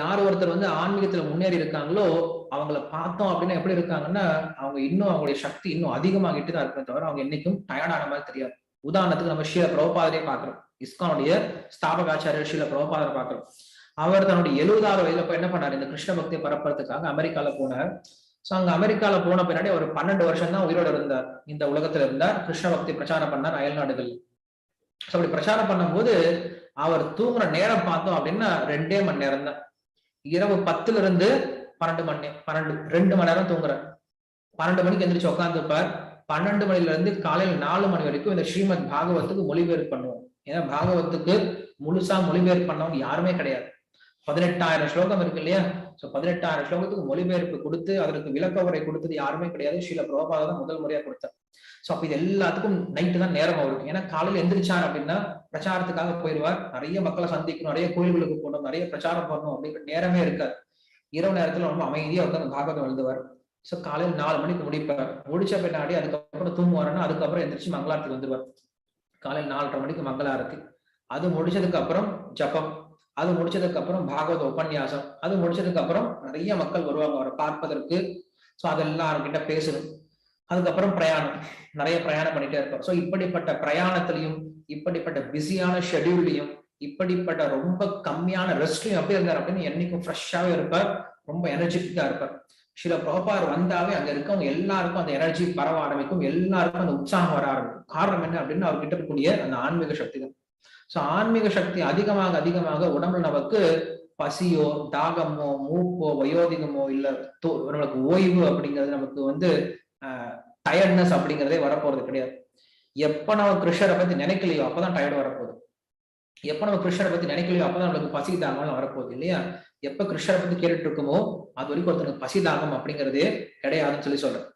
யார் ஒருத்தர் வந்து ஆன்மீகத்துல முன்னேறி இருக்காங்களோ அவங்கள பார்த்தோம் அப்படின்னா எப்படி இருக்காங்கன்னா அவங்க இன்னும் அவங்களுடைய சக்தி இன்னும் அதிகமாகிட்டு தான் இருக்குமே தவிர அவங்க என்னைக்கும் டயர்டான மாதிரி தெரியாது. உதாரணத்துக்கு நம்ம ஷீல பிரபாதரே பாக்குறோம் இஸ்கானுடைய ஸ்தாபக ஸ்தாபகாச்சாரியர் ஷீல பிரபாதரை பாக்குறோம் அவர் தன்னுடைய எழுபதாறு வயதுல போய் என்ன பண்ணாரு? இந்த கிருஷ்ண பக்தியை பரப்புறதுக்காக அமெரிக்கால போனார். சோ அங்க அமெரிக்கால போன பின்னாடி ஒரு பன்னெண்டு வருஷம் தான் உயிரோட இருந்தார். இந்த உலகத்துல இருந்தார். கிருஷ்ண பக்தி பிரச்சாரம் பண்ணார் அயல் நாடுகள் அப்படி பிரச்சாரம் பண்ணும்போது அவர் தூங்குற நேரம் பார்த்தோம் அப்படின்னா ரெண்டே மணி நேரம் தான் இரவு பத்துல இருந்து பன்னெண்டு மணி பன்னெண்டு ரெண்டு மணி நேரம் தூங்குறார். பன்னெண்டு மணிக்கு எந்திரிச்சு உட்காந்துருப்பார் பன்னெண்டு மணில இருந்து காலையில நாலு மணி வரைக்கும் இந்த ஸ்ரீமத் பாகவத்துக்கு மொழிபெயர்ப்பு பண்ணுவோம் ஏன்னா பாகவத்துக்கு முழுசா மொழிபெயர்ப்பு பண்ணவங்க யாருமே கிடையாது. பதினெட்டாயிரம் ஸ்லோகம் இருக்கு இல்லையா? சோ பதினெட்டாயிரம் ஸ்லோகத்துக்கு மொழிபெயர்ப்பு கொடுத்து அதற்கு விளக்க உரை கொடுத்தது யாருமே கிடையாது. ஸ்ரீல பிரபாத தான் முதல் முறையா கொடுத்தார். சோ அப்ப இது எல்லாத்துக்கும் நைட்டு தான் நேரம் அவருக்கு ஏன்னா காலையில எந்திரிச்சார் அப்படின்னா பிரச்சாரத்துக்காக போயிடுவார். நிறைய மக்களை சந்திக்கணும் நிறைய கோயில்களுக்கு போகணும் நிறைய பிரச்சாரம் பண்ணணும் அப்படிங்கிற நேரமே இருக்காது. இரவு நேரத்துல ரொம்ப அமைதியா உட்காந்து பாகவதம் எழுதுவார். சோ காலையில் நாலு மணிக்கு முடிப்பார். முடிச்ச பின்னாடி அதுக்கப்புறம் தூங்குவாருன்னா அதுக்கப்புறம் எந்திரிச்சு மங்களாரத்துக்கு வந்துருவார் காலையில் நாலரை மணிக்கு மங்களாரத்தி. அது முடிச்சதுக்கு அப்புறம் ஜபம். அது முடிச்சதுக்கு அப்புறம் பாகவத உபன்யாசம் அது முடிச்சதுக்கு அப்புறம் நிறைய மக்கள் வருவாங்க அவரை பார்ப்பதற்கு. ஸோ அதெல்லாம் அவர்கிட்ட பேசணும். அதுக்கப்புறம் பிரயாணம். நிறைய பிரயாணம் பண்ணிட்டே இருப்பார் ஸோ இப்படிப்பட்ட பிரயாணத்திலையும் இப்படிப்பட்ட பிஸியான ஷெடியூல்லையும் இப்படிப்பட்ட ரொம்ப கம்மியான ரெஸ்ட்லையும் எப்படி இருந்தார் அப்படின்னு என்னைக்கும் ஃப்ரெஷ்ஷாவே இருப்பார் ரொம்ப எனர்ஜெட்டிக்கா இருப்பார் சில பிரபார் வந்தாவே அங்க இருக்கவங்க எல்லாருக்கும் அந்த எனர்ஜி பரவ ஆரம்பிக்கும். எல்லாருக்கும் அந்த உற்சாகம் வர ஆரம்பிக்கும். காரணம் என்ன அப்படின்னு அவர்கிட்ட இருக்கக்கூடிய அந்த ஆன்மீக சக்தி தான். ஸோ ஆன்மீக சக்தி அதிகமாக அதிகமாக உடம்புல நமக்கு பசியோ தாகமோ மூப்போ வயோதிகமோ இல்ல நம்மளுக்கு ஓய்வு அப்படிங்கிறது நமக்கு வந்து டயர்ட்னஸ் அப்படிங்கிறதே வரப்போறது கிடையாது. எப்ப நம்ம கிருஷ்ணரை பத்தி நினைக்கலையோ அப்பதான் டயர்டு வரப்போகுது. எப்ப நம்ம கிருஷ்ணரை பத்தி நினைக்கலையோ அப்பதான் நம்மளுக்கு பசி தாகம் வரப்போகுது இல்லையா? எப்ப கிருஷ்ணரை பத்தி கேட்டுட்டு இருக்குமோ அது வரைக்கும் ஒருத்தனுக்கு பசி தாகம் அப்படிங்கிறதே கிடையாதுன்னு சொல்லி சொல்றேன்.